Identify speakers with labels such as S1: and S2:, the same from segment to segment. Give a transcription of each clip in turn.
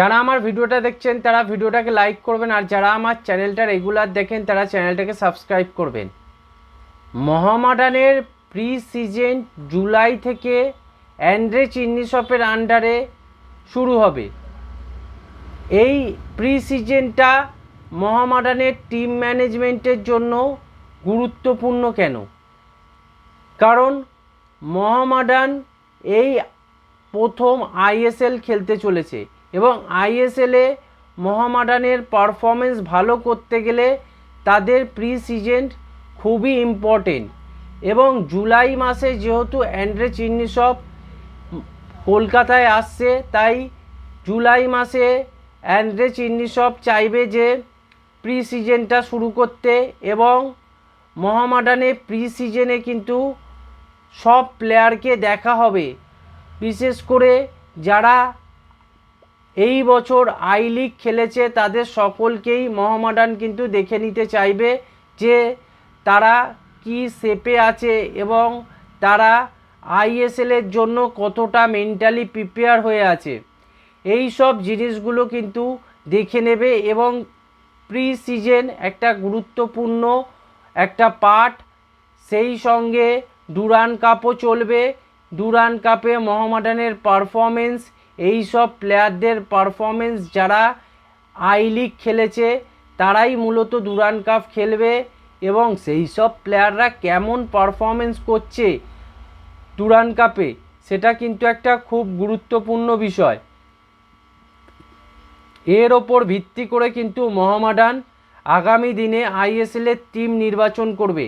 S1: যারা আমার ভিডিওটা দেখছেন, তারা ভিডিওটাকে লাইক করবেন আর যারা আমার চ্যানেলটা রেগুলার দেখেন, তারা চ্যানেলটাকে সাবস্ক্রাইব করবেন। মহামাডানের প্রি সিজন জুলাই থেকে অ্যান্ড্রে চিন্নি শপের আন্ডারে শুরু হবে। এই প্রি সিজনটা মহামাডানের টিম ম্যানেজমেন্টের জন্য গুরুত্বপূর্ণ কেন? কারণ মহামাডান এই প্রথম আইএসএল খেলতে চলেছে। এবং আইএসএলে মহামাডানের পারফরমেন্স ভালো করতে গেলে তাদের প্রি সিজন খুবই ইম্পর্টেন্ট এবং জুলাই মাসে যেহেতু অ্যান্ড্রে চিন্নি সব কলকাতায় আসছে, তাই জুলাই মাসে অ্যান্ড্রে চিন্নি সব চাইবে যে প্রি সিজনটা শুরু করতে এবং মহামাডানে প্রি সিজনে কিন্তু সব প্লেয়ারকে দেখা হবে। বিশেষ করে যারা এই বছর আই লিগ খেলেছে, তাদের সকলকেই মহামাডান কিন্তু দেখে নিতে চাইবে যে তারা কি শেপে আছে এবং তারা আইএসএলের জন্য কতটা মেন্টালি প্রিপেয়ার হয়ে আছে। এই সব জিনিসগুলো কিন্তু দেখে নেবে এবং প্রি সিজন একটা গুরুত্বপূর্ণ একটা পার্ট। সেই সঙ্গে ডুরান কাপও চলবে। ডুরান কাপে মোহামেডানের পারফরমেন্স এই সব প্লেয়ারদের পারফরমেন্স যারা আই লিগ খেলেছে, তারাই মূলত দুরান কাপ খেলবে এবং সেই সব প্লেয়াররা কেমন পারফরমেন্স করছে দুরান কাপে সেটা কিন্তু একটা খুব গুরুত্বপূর্ণ বিষয়। এর ওপর ভিত্তি করে কিন্তু মহামাডান আগামী দিনে আইএসএলের টিম নির্বাচন করবে।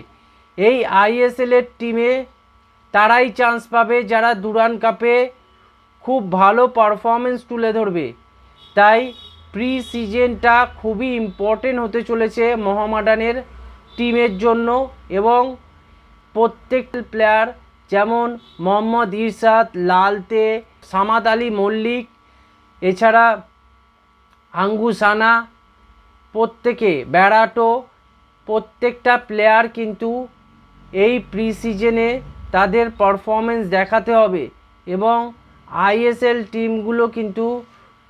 S1: এই আইএসএলের টিমে তারাই চান্স পাবে যারা দুরান কাপে খুব ভালো পারফরমেন্স তুলে ধরবে। তাই প্রি সিজনটা খুবই ইম্পর্টেন্ট হতে চলেছে মহামাডানের টিমের জন্য এবং প্রত্যেক প্লেয়ার যেমন মোহাম্মদ ইরশাদ, লালতে, সামাদ আলী মল্লিক, এছাড়া আঙ্গুসানা প্রত্যেকে ব্যারাটো প্রত্যেকটা প্লেয়ার কিন্তু এই প্রি সিজনে তাদের পারফরমেন্স দেখাতে হবে এবং আইএসএল টিমগুলো কিন্তু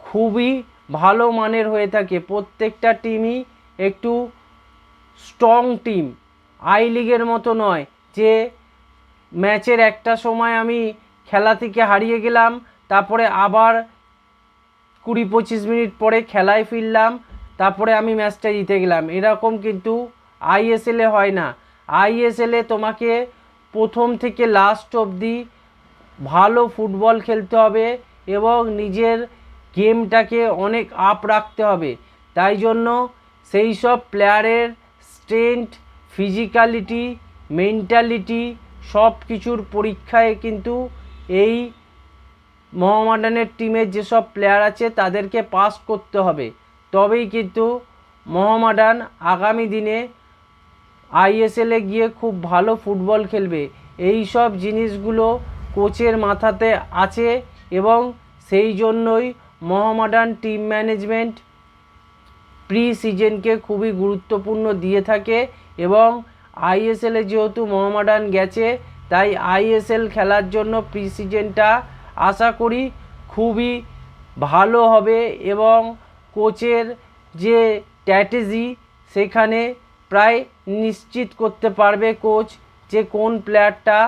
S1: খুবই ভালো মানের হয়ে থাকে। প্রত্যেকটা টিমই একটু স্ট্রং টিম। আই লিগের মতো নয় যে ম্যাচের একটা সময় আমি খেলা থেকে হারিয়ে গেলাম, তারপরে আবার কুড়ি পঁচিশ মিনিট পরে খেলায় ফিরলাম, তারপরে আমি ম্যাচটা জিতে গেলাম। এরকম কিন্তু আইএসএলে হয় না। আইএসএলে তোমাকে প্রথম থেকে লাস্ট অবধি ভালো ফুটবল খেলতে হবে এবং নিজের গেমটাকে অনেক আপ রাখতে হবে। তাই জন্য সেই সব প্লেয়ারের স্ট্রেংথ ফিজিক্যালিটি মেন্টালিটি সব কিছুর পরীক্ষায় কিন্তু এই মোহামেডানের টিমের যেসব প্লেয়ার আছে তাদেরকে পাস করতে হবে। তবেই কিন্তু মোহামেডান আগামী দিনে আইএসএলে গিয়ে খুব ভালো ফুটবল খেলবে। এই সব জিনিসগুলো কোচের মাথাতে আছে এবং সেই জন্যই মোহামেডান টিম ম্যানেজমেন্ট প্রি সিজনকে খুবই গুরুত্বপূর্ণ দিয়ে থাকে এবং আইএসএলে যেহেতু মোহামেডান গেছে, তাই আইএসএল খেলার জন্য প্রি সিজনটা আশা করি খুবই ভালো হবে এবং কোচের যে স্ট্র্যাটেজি সেখানে প্রায় নিশ্চিত করতে পারবে কোচ যে কোন প্লেয়ারটা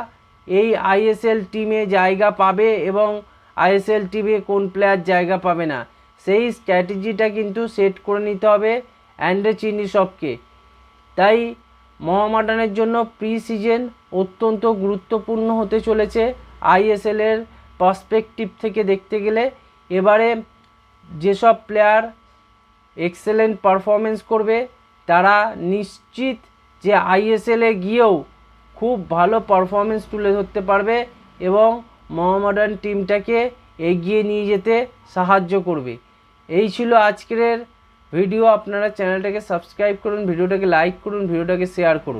S1: এই আইএসএল টিমে জায়গা পাবে এবং আইএসএল টিমে কোন প্লেয়ার জায়গা পাবে না? সেই স্ট্র্যাটেজিটা কিন্তু সেট করে নিতে হবে অ্যান্ড্রে চিনি সবকে। তাই মহামাডানের জন্য প্রি সিজন অত্যন্ত গুরুত্বপূর্ণ হতে চলেছে আইএসএলের পার্সপেক্টিভ থেকে দেখতে গেলে। এবারে যেসব প্লেয়ার এক্সেলেন্ট পারফরমেন্স করবে, তারা নিশ্চিত যে আইএসএলে গিয়েও খুব ভালো পারফরমেন্স তুলে ধরতে পারবে এবং মোহামেডান টিমটাকে এগিয়ে নিয়ে যেতে সাহায্য করবে। এই ছিল আজকের ভিডিও আপনারা চ্যানেলটাকে সাবস্ক্রাইব করুন ভিডিওটাকে লাইক করুন ভিডিওটাকে শেয়ার করুন।